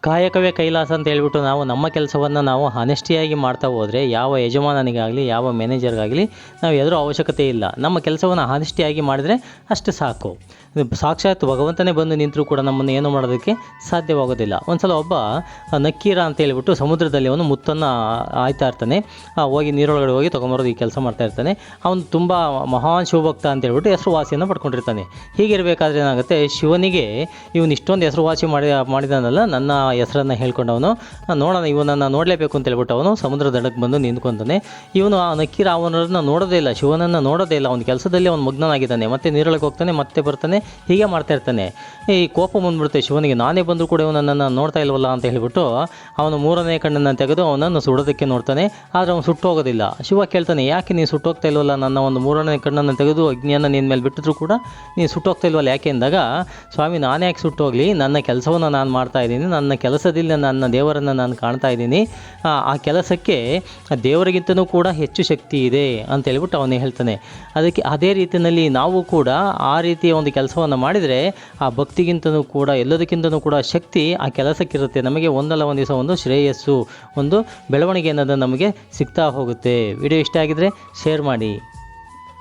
ಕಾಯಕವೇ ಕೈಲಾಸ ಅಂತ ಹೇಳ್ಬಿಟ್ಟು ನಾವು ನಮ್ಮ ಕೆಲಸವನ್ನು ನಾವು ಹಾನೆಸ್ಟಿಯಾಗಿ ಮಾಡ್ತಾ ಹೋದರೆ ಯಾವ ಯಜಮಾನನಿಗಾಗಲಿ, ಯಾವ ಮ್ಯಾನೇಜರ್ಗಾಗಲಿ ನಾವು ಎದುರು ಅವಶ್ಯಕತೆ ಇಲ್ಲ. ನಮ್ಮ ಕೆಲಸವನ್ನು ಹಾನೆಸ್ಟಿಯಾಗಿ ಮಾಡಿದರೆ ಅಷ್ಟು ಸಾಕು. ಸಾಕ್ಷಾತ್ ಭಗವಂತನೇ ಬಂದು ನಿಂತರೂ ಕೂಡ ನಮ್ಮನ್ನು ಏನು ಮಾಡೋದಕ್ಕೆ ಸಾಧ್ಯವಾಗೋದಿಲ್ಲ. ಒಂದ್ಸಲ ಒಬ್ಬ ನಕ್ಕೀರ ಅಂತ ಹೇಳಿಬಿಟ್ಟು ಸಮುದ್ರದಲ್ಲಿ ಅವನು ಮುತ್ತನ್ನು ಆಯ್ತಾ ಇರ್ತಾನೆ. ಹೋಗಿ ನೀರೊಳಗಡೆ ಹೋಗಿ ತೊಗೊಂಬರೋದು ಈ ಕೆಲಸ ಮಾಡ್ತಾ ಇರ್ತಾನೆ. ಅವನು ತುಂಬ ಮಹಾನ್ ಶಿವಭಕ್ತ ಅಂತ ಹೇಳ್ಬಿಟ್ಟು ಹೆಸರುವಾಸಿಯನ್ನು ಪಡ್ಕೊಂಡಿರ್ತಾನೆ. ಹೀಗಿರಬೇಕಾದ್ರೆ ಏನಾಗುತ್ತೆ, ಶಿವನಿಗೆ ಇವನು ಇಷ್ಟೊಂದು ಹೆಸರುವಾಸಿ ಮಾಡಿ, ಮಾಡಿದಾನಲ್ಲ, ನನ್ನ ಹೆಸರನ್ನು ಹೇಳ್ಕೊಂಡವನು. ನೋಡೋಣ, ಇವನನ್ನು ನೋಡಲೇಬೇಕು ಅಂತ ಹೇಳ್ಬಿಟ್ಟು ಅವನು ಸಮುದ್ರ ದಡಕ್ಕೆ ಬಂದು ನಿಂತ್ಕೊತಾನೆ. ಇವನು, ಆ, ನಕ್ಕೀರ ಅವನನ್ನು ನೋಡೋದೇ ಇಲ್ಲ, ಶಿವನನ್ನು ನೋಡೋದೇ ಇಲ್ಲ. ಅವನ ಕೆಲಸದಲ್ಲಿ ಅವನು ಮಗ್ನನಾಗಿದ್ದಾನೆ. ಮತ್ತೆ ನೀರೊಳಗೆ ಹೋಗ್ತಾನೆ, ಮತ್ತೆ ಬರ್ತಾನೆ. ಹೀಗೆ ಮಾಡ್ತಾ ಇರ್ತಾನೆ. ಈ ಕೋಪ ಬಂದ್ಬಿಡುತ್ತೆ ಶಿವನಿಗೆ. ನಾನೇ ಬಂದರೂ ಕೂಡ ಇವನನ್ನು ನೋಡ್ತಾ ಇಲ್ವಲ್ಲ ಅಂತ ಹೇಳಿಬಿಟ್ಟು ಅವನು ಮೂರನೇ ಕಣ್ಣನ್ನು ತೆಗೆದು ಅವನನ್ನು ಸುಡೋದಕ್ಕೆ ನೋಡ್ತಾನೆ. ಆದರೆ ಅವನು ಸುಟ್ಟೋಗೋದಿಲ್ಲ. ಶಿವ ಕೇಳ್ತಾನೆ, ಯಾಕೆ ನೀನು ಸುಟ್ಟೋಗ್ತಾ ಇಲ್ವಲ್ಲ? ನನ್ನ ಒಂದು ಮೂರನೇ ಕಣ್ಣನ್ನು ತೆಗೆದು ಅಗ್ನಿಯನ್ನು ನಿನ್ನ ಮೇಲೆ ಬಿಟ್ಟಿದ್ರು ಕೂಡ ನೀನು ಸುಟ್ಟೋಗ್ತಾ ಇಲ್ವಲ್ಲ? ಯಾಕೆ ಅಂದಾಗ, ಸ್ವಾಮಿ, ನಾನು ಯಾಕೆ ಸುಟ್ಟೋಗ್ಲಿ? ನನ್ನ ಕೆಲಸವನ್ನು ನಾನು ಮಾಡ್ತಾ ಇದ್ದೀನಿ. ನನ್ನ ಕೆಲಸದಿಂದ ನನ್ನ ದೇವರನ್ನು ನಾನು ಕಾಣ್ತಾ ಇದ್ದೀನಿ. ಆ ಕೆಲಸಕ್ಕೆ ದೇವರಿಗಿಂತನೂ ಕೂಡ ಹೆಚ್ಚು ಶಕ್ತಿ ಇದೆ ಅಂತ ಹೇಳ್ಬಿಟ್ಟು ಅವನು ಹೇಳ್ತಾನೆ. ಅದಕ್ಕೆ ಅದೇ ರೀತಿಯಲ್ಲಿ ನಾವು ಕೂಡ ಆ ರೀತಿಯ ಒಂದು ಕೆಲಸವನ್ನು ಮಾಡಿದರೆ ಆ ಭಕ್ತಿಗಿಂತನೂ ಕೂಡ, ಎಲ್ಲದಕ್ಕಿಂತನೂ ಕೂಡ ಶಕ್ತಿ ಆ ಕೆಲಸಕ್ಕಿರುತ್ತೆ. ನಮಗೆ ಒಂದಲ್ಲ ಒಂದು ದಿವಸ ಒಂದು ಶ್ರೇಯಸ್ಸು, ಒಂದು ಬೆಳವಣಿಗೆ ಅನ್ನೋದು ನಮಗೆ ಸಿಗ್ತಾ ಹೋಗುತ್ತೆ. ವಿಡಿಯೋ ಇಷ್ಟ ಆಗಿದ್ದರೆ ಶೇರ್ ಮಾಡಿ.